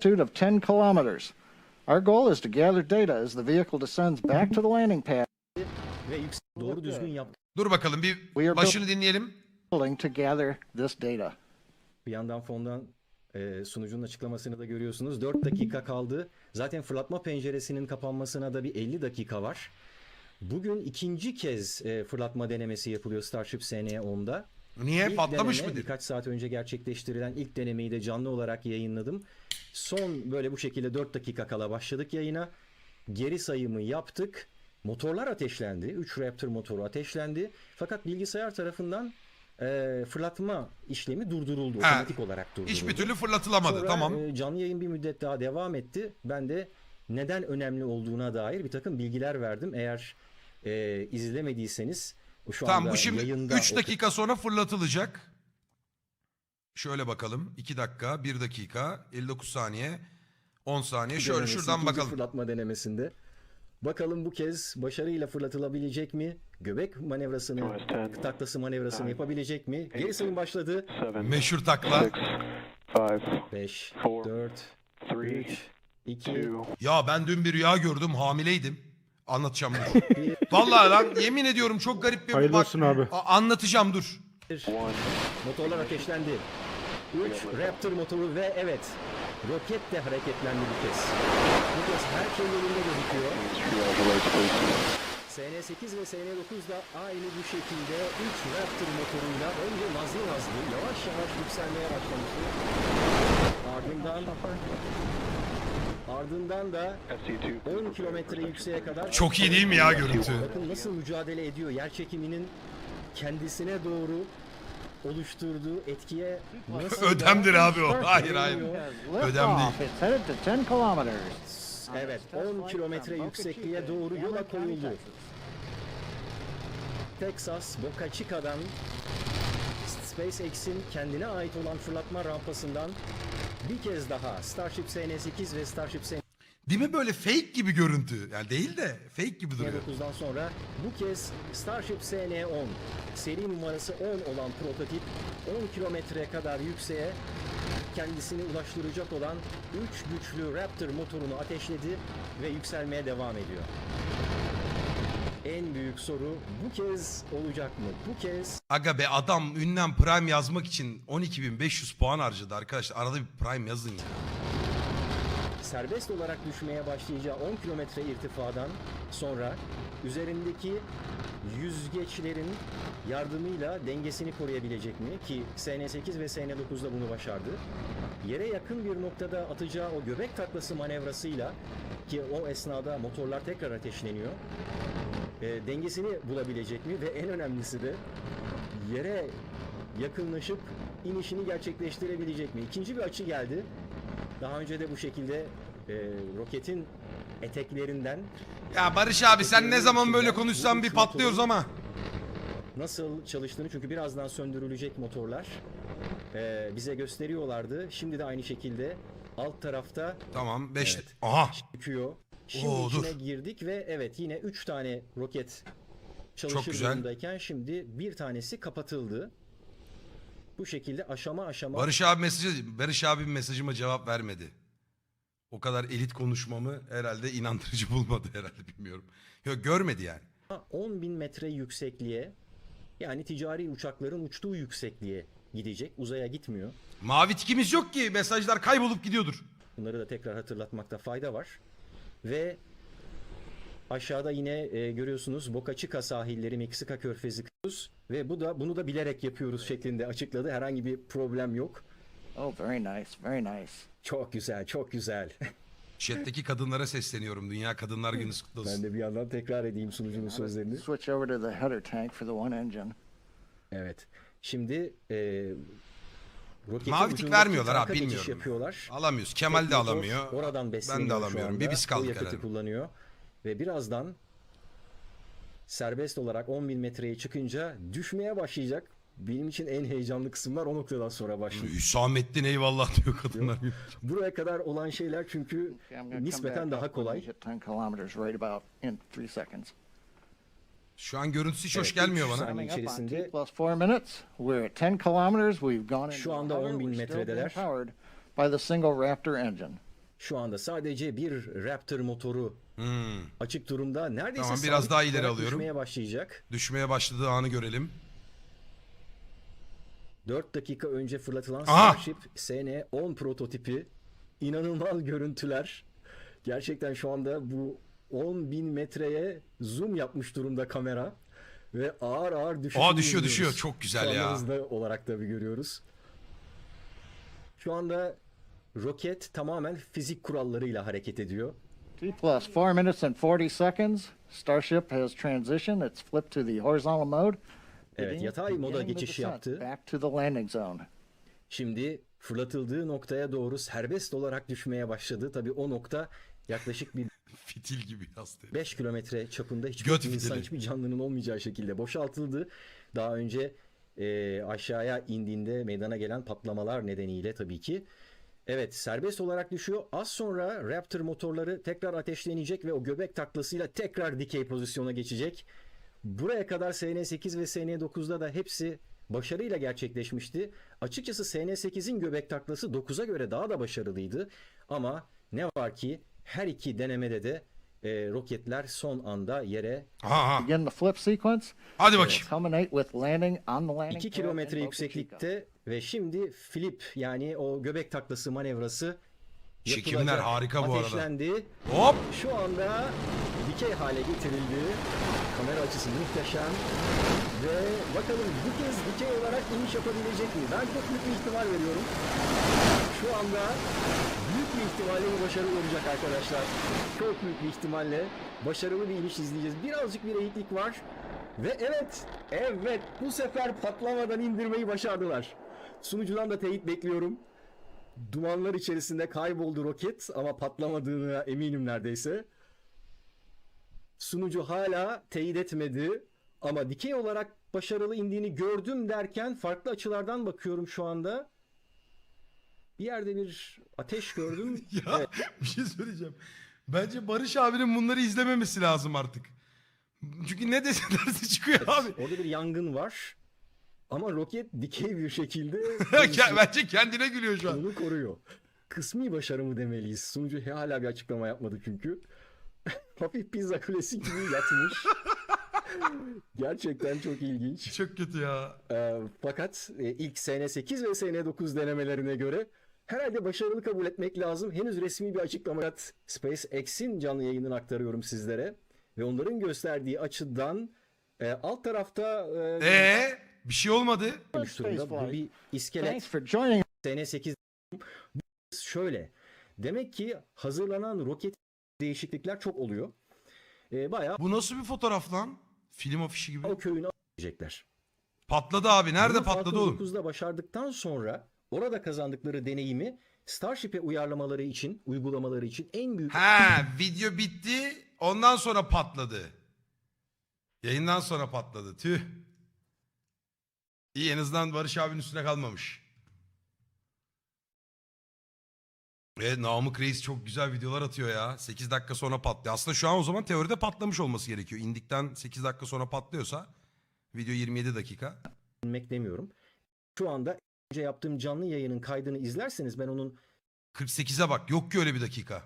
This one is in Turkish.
altitude of 10 kilometers. Our goal is to gather data as the vehicle descends back to the landing pad ve yüksek doğru düzgün yaptığı Dur bakalım bir We are başını dinleyelim. building to gather this data. Bir yandan fondan e, sunucunun açıklamasını da görüyorsunuz. 4 dakika kaldı. Zaten fırlatma penceresinin kapanmasına da bir 50 dakika var. Bugün ikinci kez e, fırlatma denemesi yapılıyor Starship SN10'da. Niye? İlk Patlamış deneme, mıdır? Birkaç saat önce gerçekleştirilen ilk denemeyi de canlı olarak yayınladım. Son böyle bu şekilde 4 dakika kala başladık yayına. Geri sayımı yaptık. Motorlar ateşlendi. 3 Raptor motoru ateşlendi. Fakat bilgisayar tarafından e, fırlatma işlemi durduruldu. Ha, Otomatik olarak durduruldu. Hiçbir türlü fırlatılamadı. Sonra, tamam. e, canlı yayın bir müddet daha devam etti. Ben de neden önemli olduğuna dair bir takım bilgiler verdim. Eğer e, izlemediyseniz şu Tamam anda bu şimdi yayında 3 o- dakika sonra fırlatılacak. Şöyle bakalım. 2 dakika, 1 dakika, 59 saniye, 10 saniye. Şöyle denemesi, şuradan ikinci bakalım. fırlatma denemesinde. Bakalım bu kez başarıyla fırlatılabilecek mi? Göbek manevrasını, Noise 10, taklası manevrasını yapabilecek mi? Geri sayım başladı. 7, Meşhur takla. 6, 5, 5, Four, 4, 3, 3, 2, 2, Ya ben dün bir rüya gördüm. Hamileydim. Anlatacağım dur. Vallahi lan yemin ediyorum çok garip bir Hayırlı bak- olsun abi. A- anlatacağım dur. 1. Motorlar ateşlendi. 3 Raptor motoru ve evet roket de hareketlendi bu kez. Bu kez her şey yolunda gözüküyor. SN8 ve SN9 da aynı bu şekilde 3 Raptor motoruyla önce nazlı nazlı yavaş yavaş yükselmeye başlamıştı. Ardından ardından da 10 kilometre yükseğe kadar Çok iyi değil mi ya görüntü? Bakın nasıl mücadele ediyor. Yer çekiminin kendisine doğru oluşturduğu etkiye nasıl Ödemdir abi o. Hayır hayır. Ödem değil. liftoff. It's headed to 10 kilometers. Evet 10 kilometre yüksekliğe doğru yola koyuldu. Texas Boca Chica'dan SpaceX'in kendine ait olan fırlatma rampasından bir kez daha Starship SN8 ve Starship Değil mi böyle fake gibi görüntü? Yani değil de fake gibi duruyor. SN9'dan sonra bu kez Starship SN10 seri numarası 10 olan prototip 10 kilometreye kadar yükseğe kendisini ulaştıracak olan 3 güçlü Raptor motorunu ateşledi ve yükselmeye devam ediyor. En büyük soru bu kez olacak mı? Bu kez Aga be adam ünlem prime yazmak için 12.500 puan harcadı arkadaşlar. Arada bir prime yazın ya. Serbest olarak düşmeye başlayacağı 10 kilometre irtifadan sonra üzerindeki yüzgeçlerin yardımıyla dengesini koruyabilecek mi? Ki SN8 ve SN9'da bunu başardı. Yere yakın bir noktada atacağı o göbek taklası manevrasıyla ki o esnada motorlar tekrar ateşleniyor. e, dengesini bulabilecek mi? Ve en önemlisi de yere yakınlaşıp inişini gerçekleştirebilecek mi? İkinci bir açı geldi. Daha önce de bu şekilde e, roketin eteklerinden Ya Barış abi sen ne zaman böyle konuşsan bir patlıyoruz ama. nasıl çalıştığını çünkü birazdan söndürülecek motorlar e, bize gösteriyorlardı. Şimdi de aynı şekilde alt tarafta Tamam 5. Evet. Aha. çıkıyor. Şimdi Oo, içine dur. girdik ve evet yine 3 tane roket çalışır güzel. durumdayken şimdi bir tanesi kapatıldı. Bu şekilde aşama aşama Barış abi mesajı Barış abi mesajıma cevap vermedi. O kadar elit konuşmamı herhalde inandırıcı bulmadı herhalde bilmiyorum. Yok görmedi yani. 10 bin metre yüksekliğe yani ticari uçakların uçtuğu yüksekliğe gidecek. Uzaya gitmiyor. Mavi tikimiz yok ki mesajlar kaybolup gidiyordur. Bunları da tekrar hatırlatmakta fayda var. Ve aşağıda yine e, görüyorsunuz Boca Chica sahilleri Meksika körfezi kıyıyoruz. ve bu da bunu da bilerek yapıyoruz şeklinde açıkladı. Herhangi bir problem yok. Oh, very nice, very nice. Çok güzel, çok güzel. Chat'teki kadınlara sesleniyorum. Dünya Kadınlar Günü kutlu olsun. ben de bir yandan tekrar edeyim sunucunun sözlerini. Switch over to the header tank for the one engine. Evet. Şimdi e, roketin Mavi tik ucundaki vermiyorlar tanka abi, geçiş bilmiyorum. yapıyorlar. Alamıyoruz. Kemal de alamıyor. Oradan besleniyor Ben de şu alamıyorum. anda. Bir biz kaldık O yakıtı herhalde. kullanıyor. Ve birazdan serbest olarak 10 bin metreye çıkınca düşmeye başlayacak. Benim için en heyecanlı kısımlar o noktadan sonra başlıyor. Hüsamettin eyvallah diyor Kadınlar. Buraya kadar olan şeyler çünkü nispeten daha kolay. hit 10 kilometers right about in 3 seconds. Şu an görüntüsü hiç hoş Evet, gelmiyor üç bana. içerisinde- T plus 4 minutes. We're at 10 kilometers. We've gone into Şu anda the hover. 10.000 We're still being metredeler. by the single Raptor engine. Şu anda sadece bir Raptor motoru Hmm. açık durumda. Neredeyse Tamam, biraz sabit daha ileri olarak alıyorum. düşmeye başlayacak. Düşmeye başladığı anı görelim. 4 dakika önce fırlatılan Aha! Starship SN10 prototipi inanılmaz görüntüler. Gerçekten şu anda bu 10.000 metreye zoom yapmış durumda kamera ve ağır ağır düşüşünü Aa, düşüyor, düşüyor. Çok güzel ya. olarak tabii görüyoruz. Şu anda roket tamamen fizik kurallarıyla hareket ediyor. T plus four minutes and 40 seconds. Starship has transitioned. It's flipped to the horizontal mode. Evet, yatay moda geçiş yaptı. Back to the landing zone. Şimdi fırlatıldığı noktaya doğru serbest olarak düşmeye başladı. Tabii o nokta yaklaşık bir Fitil gibi yazdı. 5 kilometre çapında hiçbir Göt insan, fitili. hiçbir canlının olmayacağı şekilde boşaltıldı. Daha önce e, aşağıya indiğinde meydana gelen patlamalar nedeniyle tabii ki. Evet serbest olarak düşüyor. Az sonra Raptor motorları tekrar ateşlenecek ve o göbek taklasıyla tekrar dikey pozisyona geçecek. Buraya kadar SN8 ve SN9'da da hepsi başarıyla gerçekleşmişti. Açıkçası SN8'in göbek taklası 9'a göre daha da başarılıydı. Ama ne var ki her iki denemede de e, roketler son anda yere Aha. Begin the flip sequence. Hadi bakayım. Culminate with landing on the landing 2 pad in kilometre yükseklikte ve şimdi flip yani o göbek taklası manevrası Çekimler yapılacak. harika bu arada. Ateşlendi. Hop. Şu anda dikey hale getirildi. Kamera açısı muhteşem. Ve bakalım bu kez dikey olarak iniş yapabilecek mi? Ben çok büyük bir ihtimal veriyorum. Şu anda büyük bir ihtimalle bir başarı olacak arkadaşlar. Çok büyük bir ihtimalle başarılı bir iniş izleyeceğiz. Birazcık bir eğiklik var. Ve evet, evet bu sefer patlamadan indirmeyi başardılar. Sunucudan da teyit bekliyorum. Dumanlar içerisinde kayboldu roket ama patlamadığına eminim neredeyse. Sunucu hala teyit etmedi ama dikey olarak başarılı indiğini gördüm derken farklı açılardan bakıyorum şu anda. Bir yerde bir ateş gördüm. Ya Evet, bir şey söyleyeceğim. Bence Barış abinin bunları izlememesi lazım artık. Çünkü ne dese dersi çıkıyor abi. orada bir yangın var. Ama roket dikey bir şekilde Bence kendine gülüyor şu an. Onu koruyor. Kısmi başarı mı demeliyiz? Sunucu hala bir açıklama yapmadı çünkü. Hafif pizza kulesi gibi yatmış. Gerçekten çok ilginç. Çok kötü ya. Ee, fakat e, ilk SN8 ve SN9 denemelerine göre herhalde başarılı kabul etmek lazım. Henüz resmi bir açıklama yok. SpaceX'in canlı yayınını aktarıyorum sizlere. Ve onların gösterdiği açıdan e, alt tarafta e, Ee, bir şey olmadı. durumda. Bu bir iskelet. Thanks for joining SN8 şöyle. Demek ki hazırlanan roket değişiklikler çok oluyor. Ee, bayağı Bu nasıl bir fotoğraf lan? Film afişi gibi. o köyünü alabilecekler. Patladı abi. Nerede Bunu patladı Falcon oğlum? 9'da başardıktan sonra orada kazandıkları deneyimi Starship'e uyarlamaları için, uygulamaları için en büyük Ha, video bitti. Ondan sonra patladı. Yayından sonra patladı. Tüh. İyi en azından Barış abinin üstüne kalmamış. Evet Namık Reis çok güzel videolar atıyor ya. 8 dakika sonra patlıyor. Aslında şu an o zaman teoride patlamış olması gerekiyor. İndikten 8 dakika sonra patlıyorsa video 27 dakika. bilmek demiyorum. Şu anda önce yaptığım canlı yayının kaydını izlerseniz ben onun 48'e bak. Yok ki öyle bir dakika.